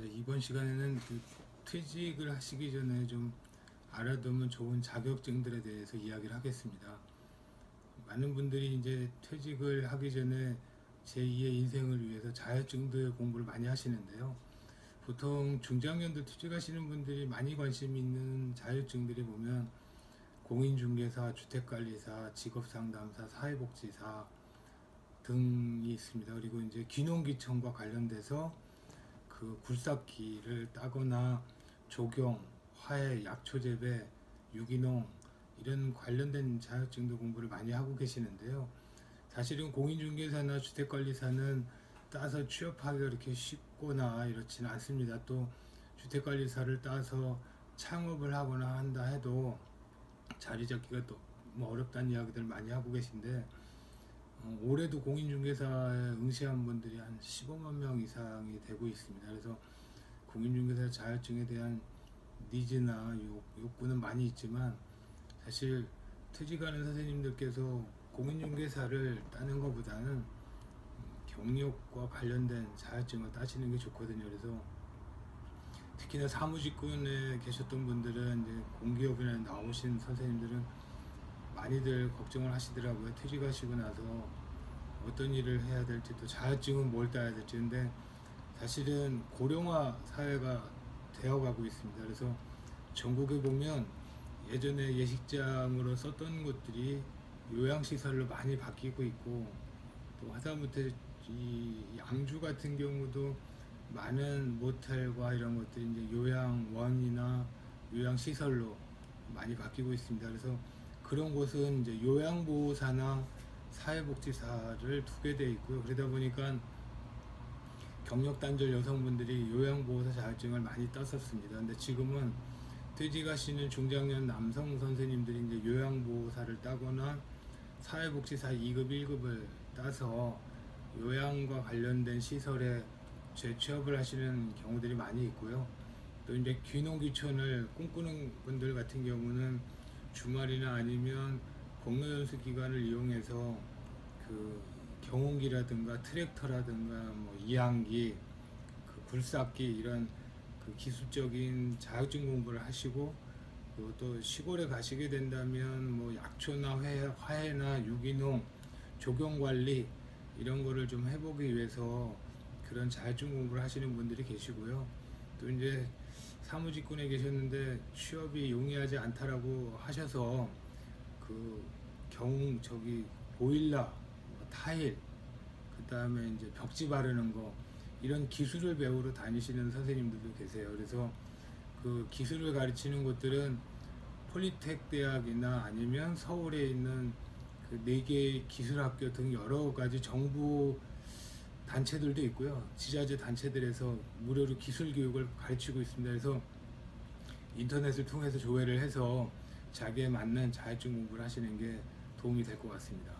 네, 이번 시간에는 그 퇴직을 하시기 전에 좀 알아두면 좋은 자격증들에 대해서 이야기를 하겠습니다. 많은 분들이 이제 퇴직을 하기 전에 제2의 인생을 위해서 자격증들 공부를 많이 하시는데요. 보통 중장년들 퇴직하시는 분들이 많이 관심 있는 자격증들이 보면 공인중개사, 주택관리사, 직업상담사, 사회복지사 등이 있습니다. 그리고 이제 귀농귀청과 관련돼서 그 굴삭기를 따거나 조경, 화해, 약초 재배, 유기농 이런 관련된 자격증도 공부를 많이 하고 계시는데요. 사실은 공인중개사나 주택관리사는 따서 취업하기가 이렇게 쉽거나 이렇지는 않습니다. 또 주택관리사를 따서 창업을 하거나 한다 해도 자리 잡기가 또 뭐 어렵다는 이야기들 많이 하고 계신데 어, 올해도 공인중개사에 응시한 분들이 한 15만 명 이상이 되고 있습니다. 그래서 공인중개사 자격증에 대한 니즈나 욕, 욕구는 많이 있지만 사실 퇴직하는 선생님들께서 공인중개사를 따는 것보다는 음, 경력과 관련된 자격증을 따시는 게 좋거든요. 그래서 특히나 사무직군에 계셨던 분들은 이제 공기업이나 나오신 선생님들은 많이들 걱정을 하시더라고요. 퇴직하시고 나서 어떤 일을 해야 될지 또 자격증은 뭘 따야 될지 근데 사실은 고령화 사회가 되어가고 있습니다. 그래서 전국에 보면 예전에 예식장으로 썼던 곳들이 요양시설로 많이 바뀌고 있고 또 하다못해 이 양주 같은 경우도 많은 모텔과 이런 것들이 이제 요양원이나 요양시설로 많이 바뀌고 있습니다. 그래서 그런 곳은 이제 요양보호사나 사회복지사를 두게 돼 있고요. 그러다 보니까 경력 단절 여성분들이 요양보호사 자격증을 많이 땄었습니다. 근데 지금은 퇴직하시는 중장년 남성 선생님들이 이제 요양보호사를 따거나 사회복지사 2급, 1급을 따서 요양과 관련된 시설에 재취업을 하시는 경우들이 많이 있고요. 또 이제 귀농귀촌을 꿈꾸는 분들 같은 경우는 주말이나 아니면 공로연수 기간을 이용해서 그 경운기라든가 트랙터라든가 뭐 이항기, 그 굴삭기 이런 그 기술적인 자격증 공부를 하시고 그리고 또 시골에 가시게 된다면 뭐 약초나 회, 화해나 유기농, 조경 관리 이런 거를 좀 해보기 위해서 그런 자격증 공부를 하시는 분들이 계시고요. 또 이제 사무직군에 계셨는데 취업이 용이하지 않다라고 하셔서 그 경 저기 보일러, 뭐 타일, 그 다음에 이제 벽지 바르는 거 이런 기술을 배우러 다니시는 선생님들도 계세요. 그래서 그 기술을 가르치는 곳들은 폴리텍 대학이나 아니면 서울에 있는 그 네 개의 기술학교 등 여러 가지 정부 단체들도 있고요. 지자체 단체들에서 무료로 기술 교육을 가르치고 있습니다. 그래서 인터넷을 통해서 조회를 해서 자기에 맞는 자격증 공부를 하시는 게 도움이 될 것 같습니다.